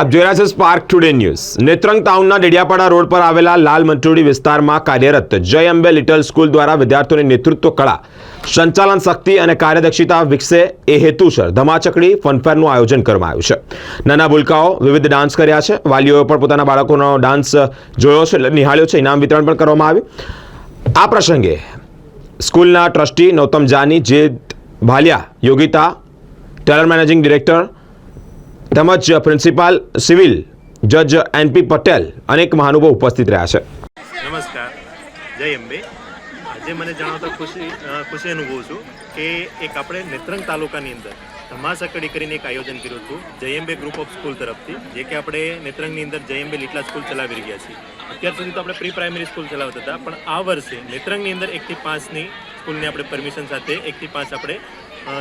આપ જોઈ રહ્યા છો સ્પાર્ક ટુડે ન્યૂઝ નેત્રંગ ટાઉનના ડેડિયાપાડા રોડ પર આવેલા લાલ મંટોડી વિસ્તારમાં કાર્યરત જય અંબે લિટલ સ્કૂલ દ્વારા વિદ્યાર્થીઓની નેતૃત્વ કળા. સંચાલન શક્તિ અને કાર્યદક્ષતા વિકસે એ હેતુસર. ધમાચકડી ફનફેરનું આયોજન કરવામાં આવ્યું છે. નાના ભૂલકાઓ વિવિધ ડાન્સ કર્યા છે. વાલીઓએ પણ પોતાના બાળકોનો ડાન્સ જોયો છે નિહાળ્યો છે. ઇનામ વિતરણ પણ કરવામાં આવ્યું. આ પ્રસંગે સ્કૂલના trustee Nautam Jani J Bhaliya, Yogita Tailor managing director તેમજ પ્રિન્સિપાલ સિવિલ જજ એનપી પટેલ અનેક મહાનુભાવ ઉપસ્થિત રહ્યા છે. નમસ્કાર. જય અંબે. આજે મને જણાવતા ખુશી ખુશી અનુભવું છું કે એક આપણે નેત્રંગ તાલુકાની અંદર ધમાસાકડી કરીને એક આયોજન કર્યું હતું જયંબે ગ્રુપ ઓફ સ્કૂલ તરફથી, જે કે આપણે નેત્રંગની અંદર જયંબે લીટલા સ્કૂલ ચલાવી રહ્યા છીએ. અત્યાર સુધી તો આપણે પ્રી પ્રાઇમરી સ્કૂલ ચલાવતા હતા, પણ આ વર્ષે નેત્રંગની અંદર એકથી પાંચની સ્કૂલની આપણે પરમિશન સાથે એકથી પાંચ આપણે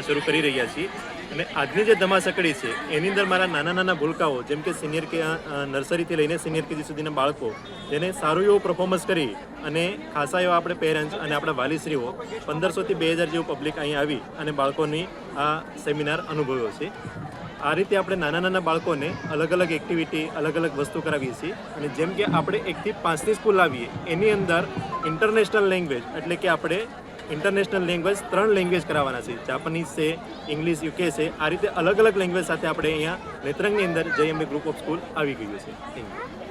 શરૂ કરી રહ્યા છીએ. અને આજની જે ધમાસકડી છે, એની અંદર મારા નાના નાના ભૂલકાઓ, જેમ કે સિનિયર કે નર્સરીથી લઈને સિનિયર કેજી સુધીના બાળકો, જેને સારું એવું પરફોર્મન્સ કરી અને ખાસા એવા આપણે પેરેન્ટ્સ અને આપણા વાલીશ્રીઓ પંદરસોથી બે હજાર જેવું પબ્લિક અહીં આવી અને બાળકોની આ સેમિનાર અનુભવ્યો છે. આ રીતે આપણે નાના નાના બાળકોને અલગ અલગ એક્ટિવિટી અલગ અલગ વસ્તુ કરાવીએ છીએ. અને જેમ કે આપણે એકથી પાંચની સ્કૂલ લાવીએ, એની અંદર ઇન્ટરનેશનલ લેંગ્વેજ એટલે કે આપણે ઇન્ટરનેશનલ લેંગ્વેજ ત્રણ લેંગ્વેજ કરાવવાના છે. જાપાનીઝ છે ઇંગ્લિશ યુકે છે. આ રીતે અલગ અલગ લેંગ્વેજ સાથે આપણે અહીંયા નેત્રંગની અંદર જય ગ્રુપ ઓફ સ્કૂલ આવી ગયું છે. Thank you